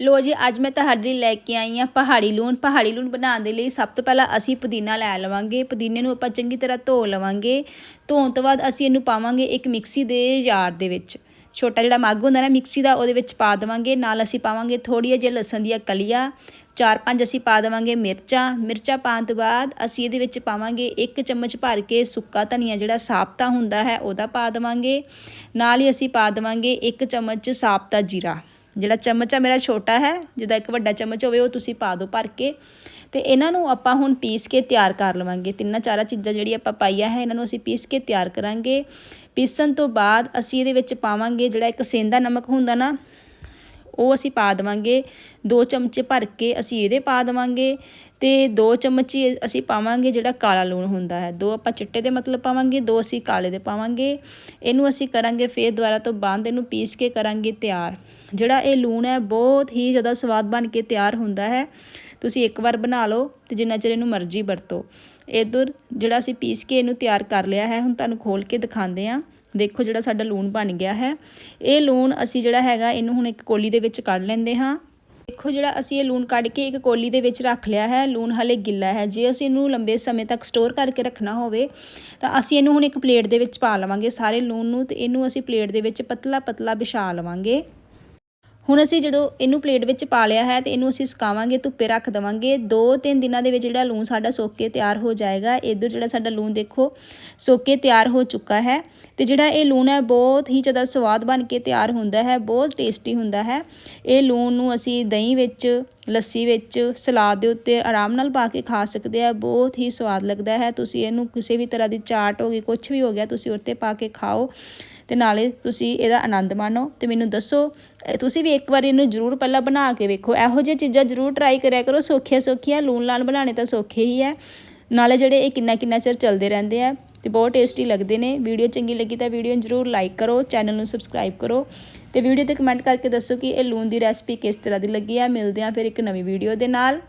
ਲੋ ਜੀ, ਅੱਜ ਮੈਂ ਤੁਹਾਡੇ ਲਈ ਲੈ ਕੇ ਆਈ ਹਾਂ ਪਹਾੜੀ ਲੂਣ। ਪਹਾੜੀ ਲੂਣ ਬਣਾਉਣ ਦੇ ਲਈ ਸਭ ਤੋਂ ਪਹਿਲਾਂ ਅਸੀਂ ਪੁਦੀਨਾ ਲੈ ਲਵਾਂਗੇ। ਪੁਦੀਨੇ ਨੂੰ ਆਪਾਂ ਚੰਗੀ ਤਰ੍ਹਾਂ ਧੋ ਲਵਾਂਗੇ। ਧੋਣ ਤੋਂ ਬਾਅਦ ਅਸੀਂ ਇਹਨੂੰ ਪਾਵਾਂਗੇ ਇੱਕ ਮਿਕਸੀ ਦੇ ਜਾਰ ਦੇ ਵਿੱਚ। ਛੋਟਾ ਜਿਹੜਾ ਮੱਗ ਹੁੰਦਾ ਨਾ, ਮਿਕਸੀ ਦਾ ਉਹਦੇ ਵਿੱਚ ਪਾ ਦੇਵਾਂਗੇ। ਨਾਲ ਅਸੀਂ ਪਾਵਾਂਗੇ ਥੋੜ੍ਹੀਆਂ ਜਿਹੀ ਲਸਣ ਦੀਆਂ ਕਲੀਆਂ। ਚਾਰ ਪੰਜ ਅਸੀਂ ਪਾ ਦੇਵਾਂਗੇ ਮਿਰਚਾਂ। ਮਿਰਚਾਂ ਪਾਉਣ ਤੋਂ ਬਾਅਦ ਅਸੀਂ ਇਹਦੇ ਵਿੱਚ ਪਾਵਾਂਗੇ ਇੱਕ ਚਮਚ ਭਰ ਕੇ ਸੁੱਕਾ ਧਨੀਆ ਜਿਹੜਾ ਸਾਬਤਾ ਹੁੰਦਾ ਹੈ, ਉਹਦਾ ਪਾ ਦੇਵਾਂਗੇ। ਨਾਲ ਹੀ ਅਸੀਂ ਪਾ ਦੇਵਾਂਗੇ ਇੱਕ ਚਮਚ ਸਾਬਤਾ ਜੀਰਾ। ਜਿਹੜਾ ਚਮਚ ਆ ਮੇਰਾ ਛੋਟਾ ਹੈ, ਜਿਹਦਾ ਇੱਕ ਵੱਡਾ ਚਮਚ ਹੋਵੇ, ਉਹ ਤੁਸੀਂ ਪਾ ਦਿਓ ਭਰ ਕੇ। ਤੇ ਇਹਨਾਂ ਨੂੰ ਆਪਾਂ ਹੁਣ ਪੀਸ ਕੇ ਤਿਆਰ ਕਰ ਲਵਾਂਗੇ। ਤਿੰਨਾਂ ਚਾਰਾਂ ਚੀਜ਼ਾਂ ਜਿਹੜੀ ਆਪਾਂ ਪਾਈਆਂ ਹੈ, ਇਹਨਾਂ ਨੂੰ ਅਸੀਂ ਪੀਸ ਕੇ ਤਿਆਰ ਕਰਾਂਗੇ। ਪੀਸਣ ਤੋਂ ਬਾਅਦ ਅਸੀਂ ਇਹਦੇ ਵਿੱਚ ਪਾਵਾਂਗੇ ਜਿਹੜਾ ਇੱਕ ਸੇਂਦਾ ਨਮਕ ਹੁੰਦਾ ਨਾ ਉਹ ਅਸੀਂ ਪਾ ਦੇਵਾਂਗੇ। ਦੋ ਚਮਚੇ ਭਰ ਕੇ ਅਸੀਂ ਇਹਦੇ ਪਾ ਦੇਵਾਂਗੇ ਤੇ ਦੋ ਚਮਚ ਅਸੀਂ ਪਾਵਾਂਗੇ ਜਿਹੜਾ ਕਾਲਾ ਲੂਣ ਹੁੰਦਾ ਹੈ। ਦੋ ਆਪਾਂ ਚਿੱਟੇ ਦੇ ਮਤਲਬ ਪਾਵਾਂਗੇ, ਦੋ ਅਸੀਂ ਕਾਲੇ ਦੇ ਪਾਵਾਂਗੇ। ਇਹਨੂੰ ਅਸੀਂ ਕਰਾਂਗੇ ਫੇਰ ਦੁਬਾਰਾ ਤੋਂ ਬੰਦ, ਇਹਨੂੰ ਪੀਸ ਕੇ ਕਰਾਂਗੇ ਤਿਆਰ। ਜਿਹੜਾ ਇਹ ਲੂਣ ਹੈ, ਬਹੁਤ ਹੀ ਜ਼ਿਆਦਾ ਸਵਾਦ ਬਣ ਕੇ ਤਿਆਰ ਹੁੰਦਾ ਹੈ। ਤੁਸੀਂ ਇੱਕ ਵਾਰ ਬਣਾ ਲਓ ਤੇ ਜਿੰਨਾ ਚਿਰ ਇਹਨੂੰ ਮਰਜ਼ੀ ਵਰਤੋ। ਇਧਰ ਜਿਹੜਾ ਅਸੀਂ ਪੀਸ ਕੇ ਇਹਨੂੰ ਤਿਆਰ ਕਰ ਲਿਆ ਹੈ, ਹੁਣ ਤੁਹਾਨੂੰ ਖੋਲ ਕੇ ਦਿਖਾਉਂਦੇ ਆ ਦੇਖੋ ਜਿਹੜਾ ਸਾਡਾ ਲੂਣ ਬਣ ਗਿਆ ਹੈ। ਇਹ ਲੂਣ ਅਸੀਂ ਜਿਹੜਾ ਹੈਗਾ, ਇਹਨੂੰ ਹੁਣ ਇੱਕ ਕੋਲੀ ਦੇ ਵਿੱਚ ਕੱਢ ਲੈਂਦੇ ਹਾਂ। ਦੇਖੋ ਜਿਹੜਾ ਅਸੀਂ ਇਹ ਲੂਣ ਕੱਢ ਕੇ ਇੱਕ ਕੋਲੀ ਦੇ ਵਿੱਚ ਰੱਖ ਲਿਆ ਹੈ, ਲੂਣ ਹਲੇ ਗਿੱਲਾ ਹੈ। ਜੇ ਅਸੀਂ ਇਹਨੂੰ ਲੰਬੇ ਸਮੇਂ ਤੱਕ ਸਟੋਰ ਕਰਕੇ ਰੱਖਣਾ ਹੋਵੇ, ਤਾਂ ਅਸੀਂ ਇਹਨੂੰ ਹੁਣ ਇੱਕ ਪਲੇਟ ਦੇ ਵਿੱਚ ਪਾ ਲਵਾਂਗੇ ਸਾਰੇ ਲੂਣ ਨੂੰ ਤੇ ਇਹਨੂੰ ਅਸੀਂ ਪਲੇਟ ਦੇ ਵਿੱਚ ਪਤਲਾ ਪਤਲਾ ਵਿਛਾ ਲਵਾਂਗੇ। ਹੁਣ ਅਸੀਂ ਜਦੋਂ ਇਹਨੂੰ ਪਲੇਟ ਵਿੱਚ ਪਾ ਲਿਆ ਹੈ ਤੇ ਇਹਨੂੰ ਅਸੀਂ ਸੁਕਾਵਾਂਗੇ, ਧੁੱਪੇ ਰੱਖ ਦਵਾਂਗੇ। 2-3 ਦਿਨਾਂ ਦੇ ਵਿੱਚ ਜਿਹੜਾ ਲੂਣ ਸਾਡਾ ਸੁੱਕ ਕੇ ਤਿਆਰ ਹੋ ਜਾਏਗਾ, ਇਧਰ ਜਿਹੜਾ ਸਾਡਾ ਲੂਣ ਦੇਖੋ ਸੁੱਕ ਕੇ ਤਿਆਰ ਹੋ ਚੁੱਕਾ ਹੈ ਤੇ ਜਿਹੜਾ ਇਹ ਲੂਣ ਹੈ ਬਹੁਤ ਹੀ ਜ਼ਿਆਦਾ ਸਵਾਦ ਬਣ ਕੇ ਤਿਆਰ ਹੁੰਦਾ ਹੈ, ਬਹੁਤ ਟੇਸਟੀ ਹੁੰਦਾ ਹੈ। ਇਹ ਲੂਣ ਨੂੰ ਅਸੀਂ ਦਹੀਂ ਵਿੱਚ ਲੱਸੀ ਵਿੱਚ ਸਲਾਦ ਦੇ ਉੱਤੇ ਆਰਾਮ ਨਾਲ ਪਾ ਕੇ ਖਾ ਸਕਦੇ ਆ, ਬਹੁਤ ਹੀ ਸਵਾਦ ਲੱਗਦਾ ਹੈ। ਤੁਸੀਂ ਇਹਨੂੰ ਕਿਸੇ ਵੀ ਤਰ੍ਹਾਂ ਦੀ ਚਾਟ ਹੋ ਗਈ ਕੁਝ ਵੀ ਹੋ ਗਿਆ, ਤੁਸੀਂ ਉੱਤੇ ਪਾ ਕੇ ਖਾਓ ਤੇ ਨਾਲੇ ਤੁਸੀਂ ਇਹਦਾ ਆਨੰਦ ਮਾਣੋ। ਤੇ ਮੈਨੂੰ ਦੱਸੋ ਤੁਸੀਂ ਵੀ ਇੱਕ ਵਾਰ ਇਹਨੂੰ ਜ਼ਰੂਰ ਪਹਿਲਾਂ ਬਣਾ ਕੇ ਵੇਖੋ। ਇਹੋ ਜਿਹੀਆਂ ਚੀਜ਼ਾਂ ਜ਼ਰੂਰ ਟਰਾਈ ਕਰਿਆ ਕਰੋ, ਸੌਖੀਆਂ ਸੌਖੀਆਂ, ਲੂਣ ਲਾਲ ਬਣਾਉਣੇ ਤਾਂ ਸੌਖੇ ਹੀ ਹੈ। ਨਾਲੇ ਜਿਹੜੇ ਇਹ ਕਿੰਨਾ ਕਿੰਨਾ ਚਿਰ ਚੱਲਦੇ ਰਹਿੰਦੇ ਆ ਤੇ ਬਹੁਤ ਟੇਸਟੀ ਲੱਗਦੇ ਨੇ। ਵੀਡੀਓ ਚੰਗੀ ਲੱਗੀ ਤਾਂ ਵੀਡੀਓ ਨੂੰ ਜ਼ਰੂਰ ਲਾਈਕ ਕਰੋ ਚੈਨਲ ਨੂੰ ਸਬਸਕ੍ਰਾਈਬ ਕਰੋ। ਤੇ ਵੀਡੀਓ ਤੇ ਕਮੈਂਟ ਕਰਕੇ ਦੱਸੋ ਕਿ ਇਹ ਲੂਣ ਦੀ ਰੈਸਪੀ ਕਿਸ ਤਰ੍ਹਾਂ ਦੀ ਲੱਗੀ ਆ। ਮਿਲਦੇ ਆ ਫਿਰ ਇੱਕ ਨਵੀਂ ਵੀਡੀਓ ਦੇ ਨਾਲ।